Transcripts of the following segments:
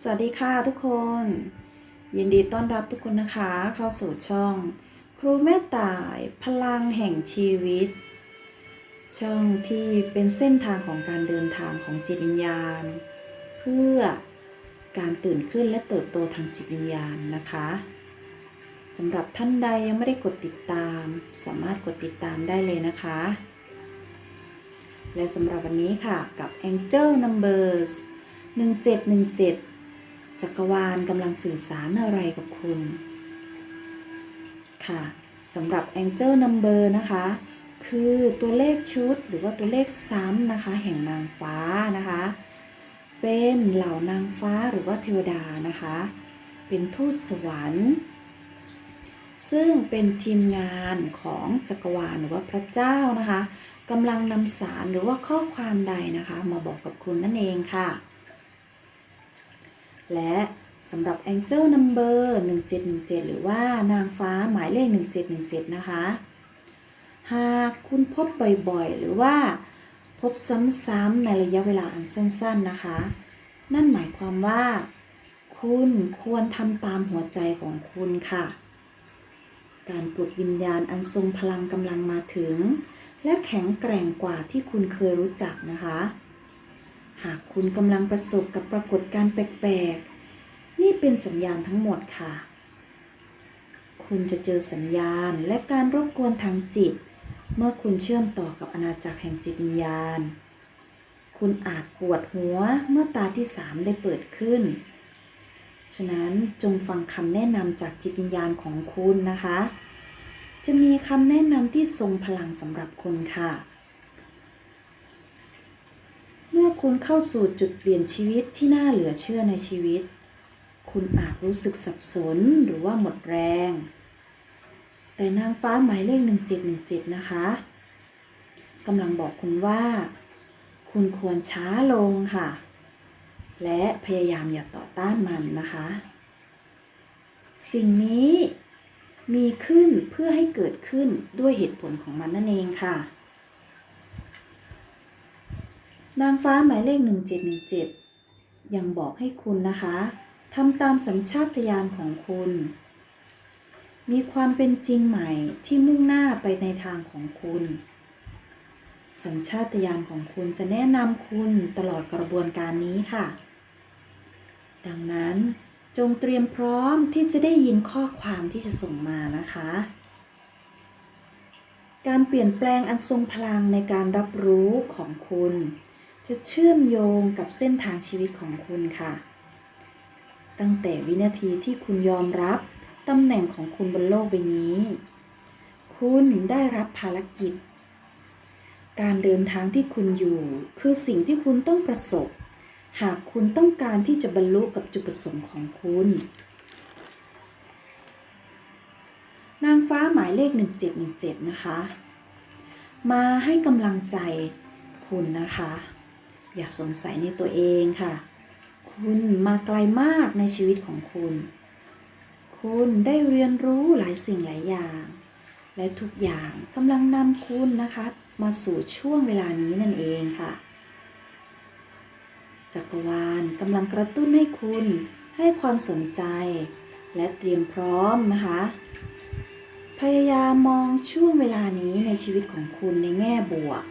สวัสดีค่ะทุกคน ยินดีต้อนรับทุกคนนะคะเข้าสู่ช่อง ครูแม่ต่ายพลังแห่งชีวิต ช่องที่เป็นเส้นทางของการเดินทางของจิตวิญญาณ เพื่อการตื่นขึ้นและเติบโตทางจิตวิญญาณนะคะสำหรับท่านใดยังไม่ได้กดติดตาม สามารถกดติดตามได้เลยนะคะ และสำหรับวันนี้ค่ะกับ Angel Numbers 1717 จักรวาลกำลังสื่อสารอะไรกับคุณ ค่ะสำหรับ Angel Number นะคะ คือตัวเลขชุดหรือว่าตัวเลขซ้ำนะคะ แห่งนางฟ้านะคะ เป็นเหล่านางฟ้าหรือว่าเทวดานะคะ เป็นทูตสวรรค์ ซึ่งเป็นทีมงานของจักรวาลหรือว่าพระเจ้านะคะกำลังนำสารหรือว่าข้อความใดนะคะ มาบอกกับคุณนั่นเองค่ะ และสำหรับ Angel Number 1717 หรือว่านางฟ้าหมายเลข 1717 นะคะ หากคุณพบบ่อยๆ หรือว่าพบซ้ำๆในระยะเวลาอันสั้นๆนะคะ นั่นหมายความว่า คุณควรทำตามหัวใจของคุณค่ะ การปลุกวิญญาณอันทรงพลังกำลังมาถึง และแข็งแกร่งกว่าที่คุณเคยรู้จักนะคะ หากคุณกำลังประสบกับปรากฏการณ์แปลกๆ นี่เป็นสัญญาณทั้งหมดค่ะ คุณจะเจอสัญญาณและการรบกวนทางจิต เมื่อคุณเชื่อมต่อกับอาณาจักรแห่งจิตวิญญาณ คุณอาจปวดหัวเมื่อตาที่สามได้เปิดขึ้น ฉะนั้นจงฟังคำแนะนำจากจิตวิญญาณของคุณนะคะ จะมีคำแนะนำที่ทรงพลังสำหรับคุณค่ะ เมื่อ คุณเข้าสู่จุดเปลี่ยนชีวิตที่น่าเหลือเชื่อในชีวิต คุณอาจรู้สึกสับสนหรือว่าหมดแรง แต่นางฟ้าหมายเลข 1717 นะคะกำลังบอกคุณว่า คุณควรช้าลงค่ะ และพยายามอย่าต่อต้านมันนะคะ สิ่งนี้มีขึ้นเพื่อให้เกิดขึ้นด้วยเหตุผลของมันนั่นเองค่ะ นางฟ้าหมายเลข 1717 ยังบอกให้คุณนะคะทำตามสัญชาตญาณของคุณ มีความเป็นจริงใหม่ที่มุ่งหน้าไปในทางของคุณ สัญชาตญาณของคุณจะแนะนำคุณตลอดกระบวนการนี้ค่ะ ดังนั้นจงเตรียมพร้อมที่จะได้ยินข้อความที่จะส่งมานะคะ การเปลี่ยนแปลงอันทรงพลังในการรับรู้ของคุณ จะเชื่อมโยงกับเส้นทางชีวิตของคุณค่ะ ตั้งแต่วินาทีที่คุณยอมรับตำแหน่งของคุณบนโลกใบนี้ คุณได้รับภารกิจ การเดินทางที่คุณอยู่คือสิ่งที่คุณต้องประสบ หากคุณต้องการที่จะบรรลุกับจุดประสงค์ของคุณ นางฟ้าหมายเลข 1717 นะคะ มาให้กำลังใจคุณนะคะ อย่าสงสัยในตัวเองค่ะ คุณมาไกลมากในชีวิตของคุณ คุณได้เรียนรู้หลายสิ่งหลายอย่าง และทุกอย่างกำลังนำคุณนะคะมาสู่ช่วงเวลานี้นั่นเองค่ะ จักรวาลกำลังกระตุ้นให้คุณให้ความสนใจ และเตรียมพร้อมนะคะ พยายามมองช่วงเวลานี้ในชีวิตของคุณในแง่บวก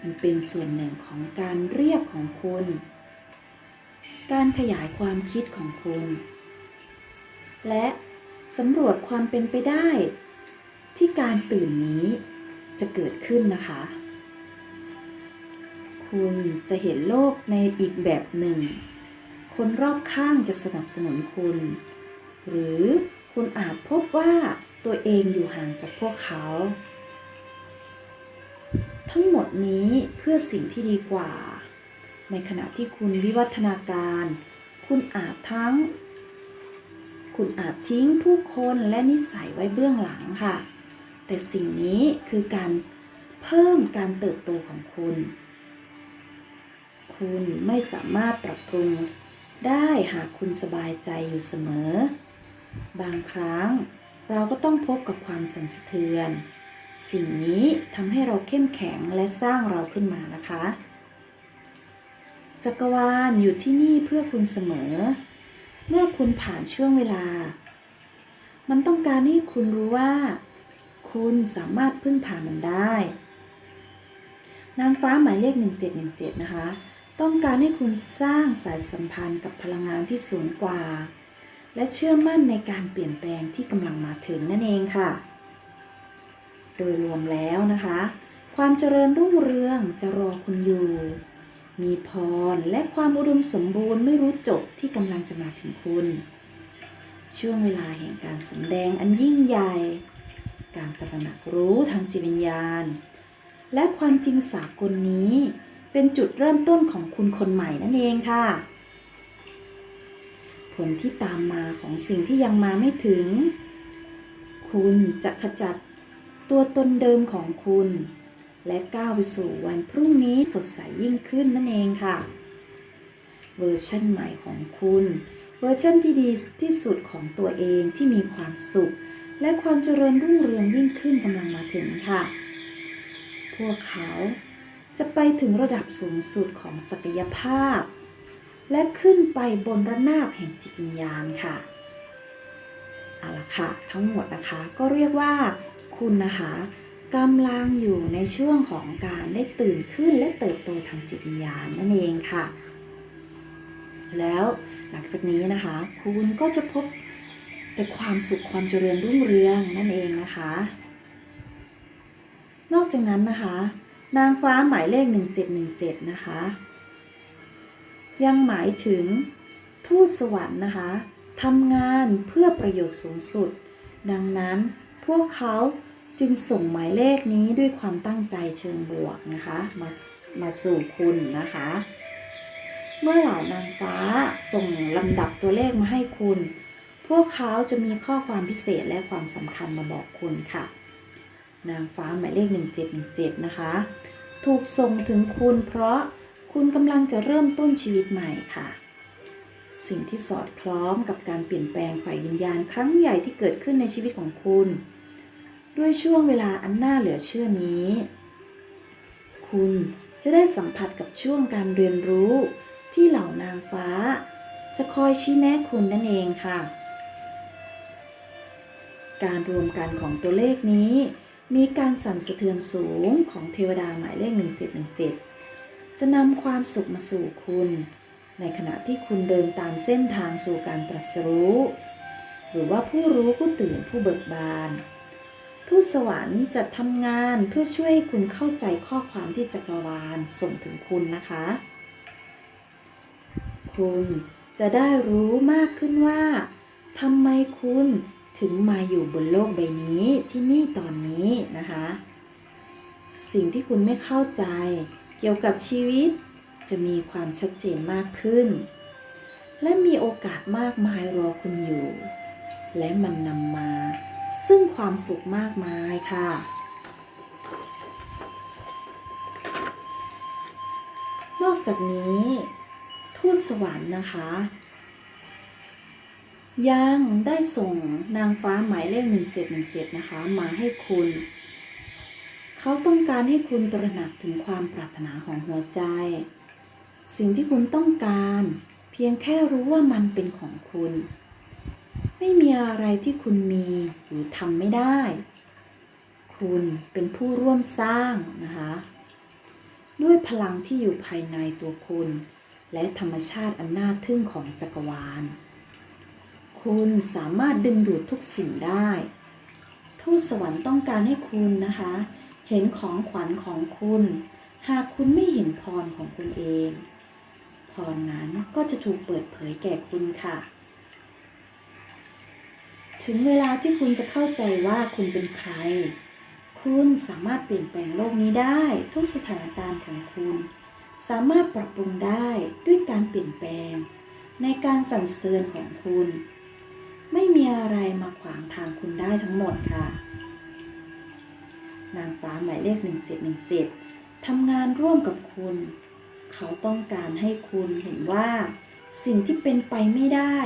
มันเป็นส่วนหนึ่งของการเรียกของคุณ การขยายความคิดของคุณ และสำรวจความเป็นไปได้ ที่การตื่นนี้จะเกิดขึ้นนะคะ คุณจะเห็นโลกในอีกแบบหนึ่ง คนรอบข้างจะสนับสนุนคุณ หรือคุณอาจพบว่าตัวเองอยู่ห่างจากพวกเขา ทั้งหมดนี้เพื่อสิ่งที่ดีกว่า ในขณะที่คุณวิวัฒนาการ คุณอาจทั้ง คุณอาจทิ้งผู้คนและนิสัยไว้เบื้องหลังค่ะ แต่สิ่งนี้คือการเพิ่มการเติบโตของคุณ คุณไม่สามารถปรับปรุงได้หากคุณสบายใจอยู่เสมอ บางครั้งเราก็ต้องพบกับความสั่นสะเทือน สิ่งนี้ทำให้เราเข้มแข็งและสร้างเราขึ้นมานะคะ จักรวาลอยู่ที่นี่เพื่อคุณเสมอ เมื่อคุณผ่านช่วงเวลา มันต้องการให้คุณรู้ว่า คุณสามารถพึ่งพามันได้นางฟ้าหมายเลข 1717 นะคะ ต้องการให้คุณสร้างสายสัมพันธ์กับพลังงานที่สูงกว่า และเชื่อมั่นในการเปลี่ยนแปลงที่กำลังมาถึงนั่นเองค่ะ โดยรวมแล้วนะคะ ความเจริญรุ่งเรืองจะรอคุณอยู่ มีพรและความอุดมสมบูรณ์ไม่รู้จบที่กำลังจะมาถึงคุณ ช่วงเวลาแห่งการสำแดงอันยิ่งใหญ่ การตระหนักรู้ทางจิตวิญญาณ และความจริงสากลนี้ เป็นจุดเริ่มต้นของคุณคนใหม่นั่นเองค่ะ ผลที่ตามมาของสิ่งที่ยังมาไม่ถึงคุณจะขจัด ตัวตนเดิมของคุณ และก้าวไปสู่วันพรุ่งนี้สดใสยิ่งขึ้นนั่นเองค่ะ เวอร์ชันใหม่ของคุณ เวอร์ชันที่ดีที่สุดของตัวเองที่มีความสุข และความเจริญรุ่งเรืองยิ่งขึ้นกำลังมาถึงค่ะ พวกเขาจะไปถึงระดับสูงสุดของศักยภาพ และขึ้นไปบนระนาบแห่งจิตวิญญาณค่ะเอาละค่ะ ทั้งหมดนะคะก็เรียกว่า คุณนะคะกำลังอยู่ในช่วงของการได้ตื่นขึ้นและเติบโตทางจิตวิญญาณนั่นเองค่ะ แล้วหลังจากนี้นะคะ คุณก็จะพบแต่ความสุขความเจริญรุ่งเรืองนั่นเองนะคะ นอกจากนั้นนะคะ นางฟ้าหมายเลข 1717 นะคะ ยังหมายถึงทูตสวรรค์นะคะทำงานเพื่อประโยชน์สูงสุด ดังนั้นพวกเขา จึงส่งหมายเลขนี้ด้วยความตั้งใจเชิงบวกนะคะมามาสู่คุณนะคะ เมื่อเหล่านางฟ้าส่งลำดับตัวเลขมาให้คุณ พวกเขาจะมีข้อความพิเศษและความสำคัญมาบอกคุณค่ะ นางฟ้าหมายเลข 1717 นะคะ ถูกส่งถึงคุณเพราะคุณกำลังจะเริ่มต้นชีวิตใหม่ค่ะ สิ่งที่สอดคล้องกับการเปลี่ยนแปลงฝ่ายวิญญาณครั้งใหญ่ที่เกิดขึ้นในชีวิตของคุณ ด้วยช่วงเวลาอันน่าเหลือเชื่อนี้ คุณจะได้สัมผัสกับช่วงการเรียนรู้ที่เหล่านางฟ้า จะคอยชี้แนะคุณนั่นเองค่ะ การรวมกันของตัวเลขนี้ มีการสั่นสะเทือนสูงของเทวดาหมายเลข 1717 จะนำความสุขมาสู่คุณ ในขณะที่คุณเดินตามเส้นทางสู่การตรัสรู้ หรือว่าผู้รู้ผู้ตื่นผู้เบิกบาน ทูตสวรรค์จะทำงานเพื่อช่วยคุณเข้าใจข้อความที่จักรวาลส่งถึงคุณนะคะ คุณจะได้รู้มากขึ้นว่าทำไมคุณถึงมาอยู่บนโลกใบนี้ที่นี่ตอนนี้นะคะ สิ่งที่คุณไม่เข้าใจเกี่ยวกับชีวิตจะมีความชัดเจนมากขึ้น และมีโอกาสมากมายรอคุณอยู่ และมันนำมา ซึ่งความสุขมากมายค่ะ นอกจากนี้ทูตสวรรค์นะคะ ยังได้ส่งนางฟ้าหมายเลข 1717 นะคะ มาให้คุณ เขาต้องการให้คุณตระหนักถึงความปรารถนาของหัวใจ สิ่งที่คุณต้องการ เพียงแค่รู้ว่ามันเป็นของคุณ ไม่มีอะไรที่คุณมีหรือทำไม่ได้ คุณเป็นผู้ร่วมสร้างนะคะ ด้วยพลังที่อยู่ภายในตัวคุณ และธรรมชาติอันน่าทึ่งของจักรวาล คุณสามารถดึงดูดทุกสิ่งได้ ทูตสวรรค์ต้องการให้คุณนะคะ เห็นของขวัญของคุณ หากคุณไม่เห็นพรของคุณเอง พรนั้นก็จะถูกเปิดเผยแก่คุณค่ะ ถึงเวลาที่คุณจะเข้าใจว่าคุณเป็นใคร คุณสามารถเปลี่ยนแปลงโลกนี้ได้ ทุกสถานการณ์ของคุณ สามารถปรับปรุงได้ด้วยการเปลี่ยนแปลง ในการสั่นเทือนของคุณ ไม่มีอะไรมาขวางทางคุณได้ทั้งหมดค่ะ นางฟ้าหมายเลข 1717 ทำงานร่วมกับคุณ เขาต้องการให้คุณเห็นว่า สิ่งที่เป็นไปไม่ได้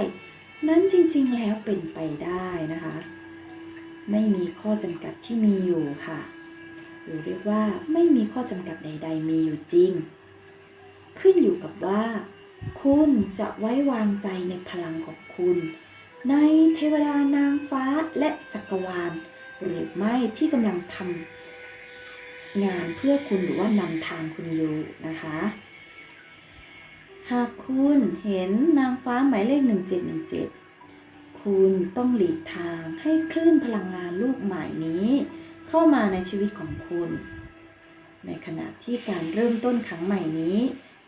นั้นจริงๆแล้วเป็นไปได้นะคะ ไม่มีข้อจำกัดที่มีอยู่ค่ะ หรือเรียกว่าไม่มีข้อจำกัดใด ๆ มีอยู่จริง ขึ้นอยู่กับว่า คุณจะไว้วางใจในพลังของคุณ ในเทวดานางฟ้าและจักรวาล หรือไม่ที่กำลังทำงานเพื่อคุณหรือว่านำทางคุณอยู่นะคะ หากคุณเห็นนางฟ้าหมายเลข 1717 คุณต้องหลีกทางให้คลื่นพลังงานลูกใหม่นี้ เข้ามาในชีวิตของคุณ ในขณะที่การเริ่มต้นครั้งใหม่นี้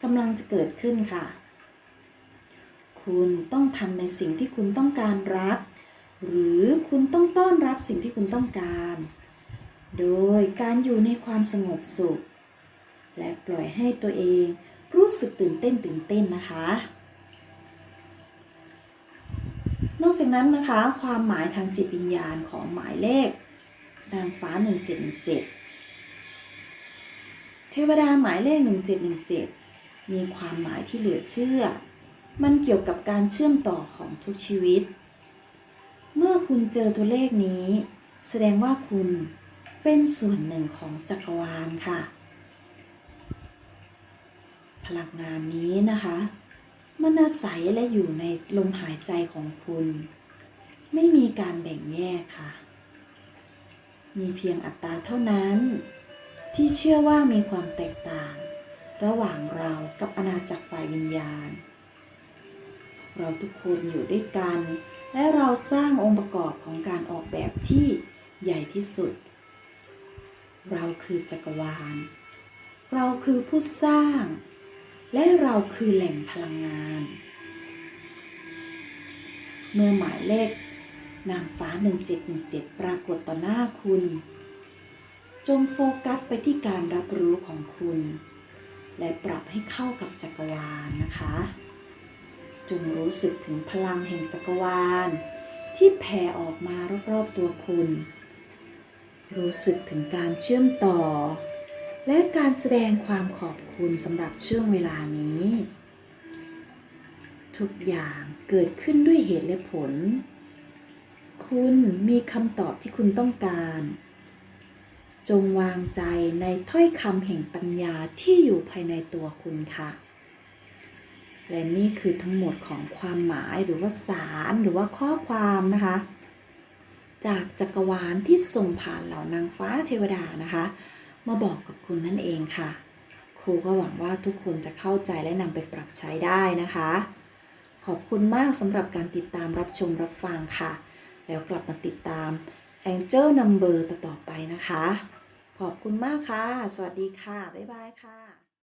กำลังจะเกิดขึ้นค่ะ คุณต้องทำในสิ่งที่คุณต้องการรับ หรือคุณต้องต้อนรับสิ่งที่คุณต้องการ โดยการอยู่ในความสงบสุข และปล่อยให้ตัวเอง รู้สึกตื่นเต้นตื่นเต้นนะคะ นอกจากนั้นนะคะ ความหมายทางจิตวิญญาณของหมายเลขนางฟ้า 1717 เทวดาหมายเลข 1717 มีความหมายที่เหลือเชื่อ มันเกี่ยวกับการเชื่อมต่อของทุกชีวิต เมื่อคุณเจอตัวเลขนี้ แสดงว่าคุณเป็นส่วนหนึ่งของจักรวาลค่ะ พลังงานนี้นะคะ มันอาศัยและอยู่ในลมหายใจของคุณ ไม่มีการแบ่งแยกค่ะ มีเพียงอัตราเท่านั้น ที่เชื่อว่ามีความแตกต่าง ระหว่างเรากับอาณาจักรฝ่ายวิญญาณ เราทุกคนอยู่ด้วยกัน และเราสร้างองค์ประกอบของการออกแบบที่ใหญ่ที่สุด เราคือจักรวาล เราคือผู้สร้าง และเราคือแหล่งพลังงาน เมื่อหมายเลขนางฟ้า 1717 ปรากฏต่อหน้าคุณ จงโฟกัสไปที่การรับรู้ของคุณ และปรับให้เข้ากับจักรวาลนะคะ จงรู้สึกถึงพลังแห่งจักรวาล ที่แผ่ออกมารอบๆตัวคุณ รู้สึกถึงการเชื่อมต่อ และการแสดงความขอบคุณสำหรับช่วงเวลานี้ ทุกอย่างเกิดขึ้นด้วยเหตุและผล คุณมีคำตอบที่คุณต้องการ จงวางใจในถ้อยคำแห่งปัญญาที่อยู่ภายในตัวคุณค่ะ และนี่คือทั้งหมดของความหมายหรือว่าสารหรือว่าข้อความนะคะ จากจักรวาลที่ส่งผ่านเหล่านางฟ้าเทวดานะคะ มาบอกกับคุณนั่นเองค่ะ ครูก็หวังว่าทุกคนจะเข้าใจและนำไปปรับใช้ได้นะคะ ขอบคุณมากสำหรับการติดตามรับชมรับฟังค่ะ แล้วกลับมาติดตาม Angel Number ต่อๆไปนะคะ ขอบคุณมากค่ะ สวัสดีค่ะ บ๊ายบายค่ะ